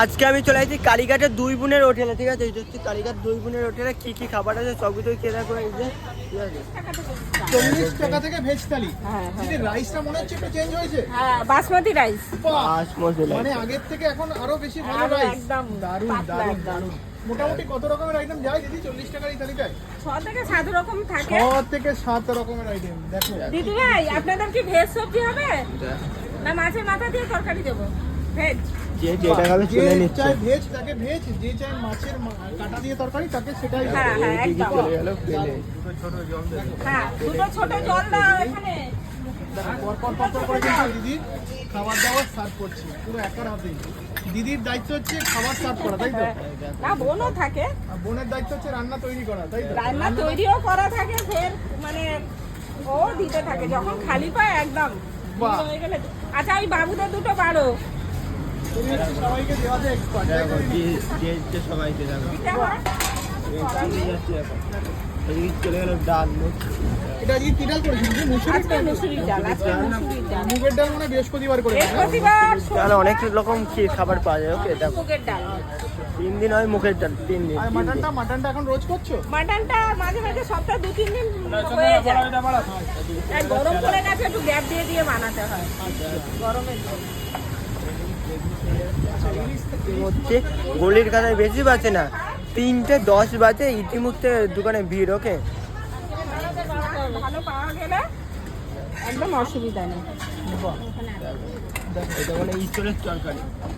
আজকে আমি চলে আসছি কালীঘাটের দুই বোনের হোটেলে ঠিক আছে? এই হচ্ছে কালীঘাট দুই বোনের হোটেলে কি কি খাবার আছে সব কিছু খেয়ে দেখো এই যে ঠিক আছে? চল্লিশ টাকা থেকে ভেজ থালি। হ্যাঁ, হ্যাঁ। রাইসটা মনে হচ্ছে একটু চেঞ্জ হয়েছে। হ্যাঁ বাসমতি রাইস মানে আগের থেকে এখন আরও বেশি ভালো রাইস একদম দারুণ একদম। দারুণ মোটামুটি কত রকমের আইটেম যায় দিদি? চল্লিশ টাকার এই থালিটায়? ছ থেকে সাত রকম ছ থাকে থেকে সাত রকমের আইটেম দেখো। দিদি ভাই আপনাদের কি ভেজ সবজি হবে? না মাছের মাথা দিয়ে তরকারি দেবো? ভেজ যে যেটা খাবে চলে নিচ্ছে। ভেজ তাকে ভেজ যে চায় মাছের কাটা দিয়ে তরকারি তাকে সেটাই হ্যাঁ হ্যাঁ একদম। চলে গেল পেলে। হ্যাঁ দুটো ছোট জল দাও এখানে। পর পর পর পর করে কিন্তু দিদি খাবার দাবার সার্ভ করছে পুরো একার হাতেই দিদির দায়িত্ব হচ্ছে খাবার সার্ভ করা তাই তো? না বোনও থাকে। বোনের দায়িত্ব হচ্ছে রান্না তৈরি করা তাই তো? রান্না তৈরিও করা থাকে ফের মানে ও দিতে থাকে যখন খালি পায় একদম। আচ্ছা ওই বাবুদের দুটো বারো সবাইকে দেওয়াতে এক্সপার্ট সবাইকে চলে গেল ডাল এটা আজকে কি ডাল করেছিস মুসুরির ডাল? মুসুরির ডাল আজকে মুসুরির ডাল। মুগের ডাল? মানে বৃহস্পতিবার করে দেয়, না? বৃহস্পতিবার তাহলে অনেক রকম কি খাবার পাওয়া যায়? ওকে দেখো। মুগের ডাল। তিন দিন হয় মুখের ডাল তিন দিন। আর মাটনটা মাটনটা এখন রোজ করছ? মাটনটা মাঝে মাঝে সপ্তাহে দু তিন দিন হয়ে যায়। গরম গেছে একটু গ্যাপ দিয়ে দিয়ে বানাতে হয়। গরমের জন্য। হচ্ছে গলির কাছে বেশি বাজে না। তিনটে দশ বাজে ইতিমধ্যে দোকানে ভিড় ওকে? ভালো পাওয়া গেলে একদম অসুবিধা নেই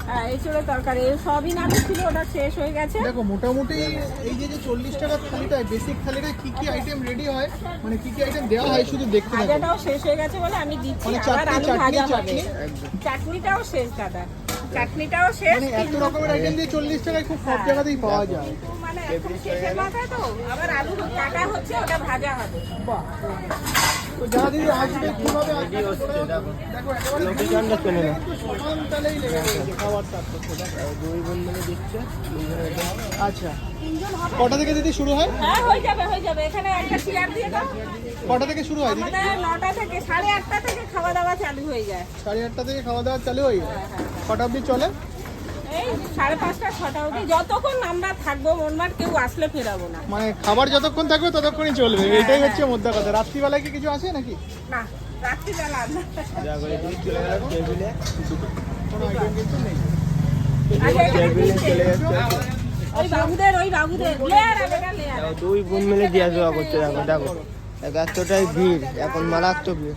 হ্যাঁ এই তরকারি। এই সবই নাটক ছিল ওটা শেষ হয়ে গেছে। দেখো মোটামুটি এই যে যে চল্লিশ টাকার থালিটায় বেসিক থালিটায় কি কি আইটেম রেডি হয়? মানে কি কি আইটেম দেওয়া হয় শুধু দেখতে শেষ হয়ে গেছে বলে আমি দিচ্ছি। মানে আবার চাটনি আলু চাটনি ভাজা হবে। চাটনি? একদম চাটনিটাও শেষ দাদা। চাটনিটাও শেষ মানে এত রকমের আইটেম দিয়ে চল্লিশ টাকায় খুব সব জায়গাতেই পাওয়া যায়। কিন্তু মানে এখন শেষের মাথায় তো আবার আলু কাটা হচ্ছে ওটা ভাজা হবে। তো যারা দিদি আসবে কীভাবে আসবে দেখো। দেখো একেবারে লোকেশনটা চেনে না। সমান তালেই লেগে রয়েছে খাবার সার্ভ করতে দুই বোন মিলে দিচ্ছে দুইজনে এটা আচ্ছা। কটা থেকে দিদি শুরু হয়? হ্যাঁ হয়ে যাবে হয়ে যাবে। এখানে একটা চেয়ার দিয়ে দাও। কটা থেকে শুরু হয় দিদি? আমাদের নটা থেকে সাড়ে আটটা থেকে খাওয়া দাওয়া চালু হয়ে যায়। সাড়ে আটটা থেকে খাওয়া দাওয়া চালু হয়ে যায়? হ্যাঁ হ্যাঁ কটা অবধি চলে? এই সাড়ে পাঁচটা ছটা অবধি। যতক্ষণ আমরা থাকব মনমার কেউ আসলে ফেরাবো না। মানে খাবার যতক্ষণ থাকবে ততক্ষণই চলবে। এটাই হচ্ছে মোদ্দা কথা। রাত্রিবেলায় কি কিছু আছে নাকি? না রাত্রিবেলা না। যা করে দিদি চলে গেল টেবিলে। কোনো আইটেম কিন্তু নেই। দুই বোন মিলে দিয়া দেওয়া করছে দেখো দেখো। এতটাই ভিড় এখন মারাত্মক ভিড়।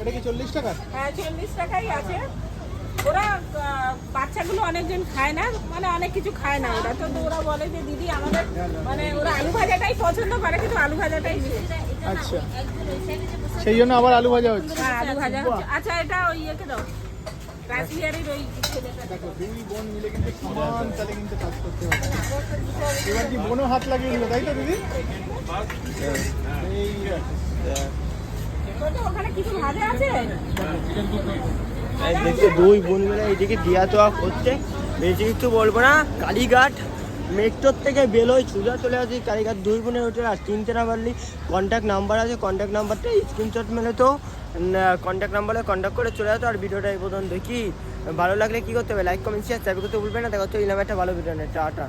এটা কি চল্লিশ টাকা? হ্যাঁ চল্লিশ টাকাই আছে। ওরা বাচ্চাগুলো অনেকজন খায় না মানে অনেক কিছু খায় না ওরা। তো ওরা বলে যে দিদি আমাদের মানে ওরা আলু ভাজাটাই পছন্দ করে কিন্তু আলু ভাজাটাই আচ্ছা। সেই জন্য আবার আলু ভাজা হচ্ছে। হ্যাঁ আলু ভাজা হচ্ছে। আচ্ছা এটা ওই ইয়েকে দাও। রাসবিহারির ওই দেখো দুই বোন মিলে কিন্তু সমান তালে কিন্তু কাজ করতে হবে। এবার কি বোনও হাত লাগিয়ে দিল তাই তো দিদি? এই ওখানে কিছু ভাজা আছে? এই দুই বোন মিলে এইদিকে দিয়া তো করছে। বেশি কিছু বলব না কালীঘাট। মেট্রোর থেকে বেলোয় সোজা চলে আসি কালীঘাট দুই বোনের হোটেল আর চিনতে না পারলি কন্ট্যাক্ট নাম্বার আছে কন্ট্যাক্ট নাম্বারটা স্ক্রিনশট মেলে তো। কন্ট্যাক্ট নাম্বারে কন্ট্যাক্ট করে চলে আসো আর ভিডিওটা এই পর্যন্ত দেখি। ভালো লাগলে কী করতে হবে? লাইক কমেন্ট শেয়ার সাবস্ক্রাইব করতে ভুলবে না। তো এই নামে একটা ভালো ভিডিও নেই টাটা।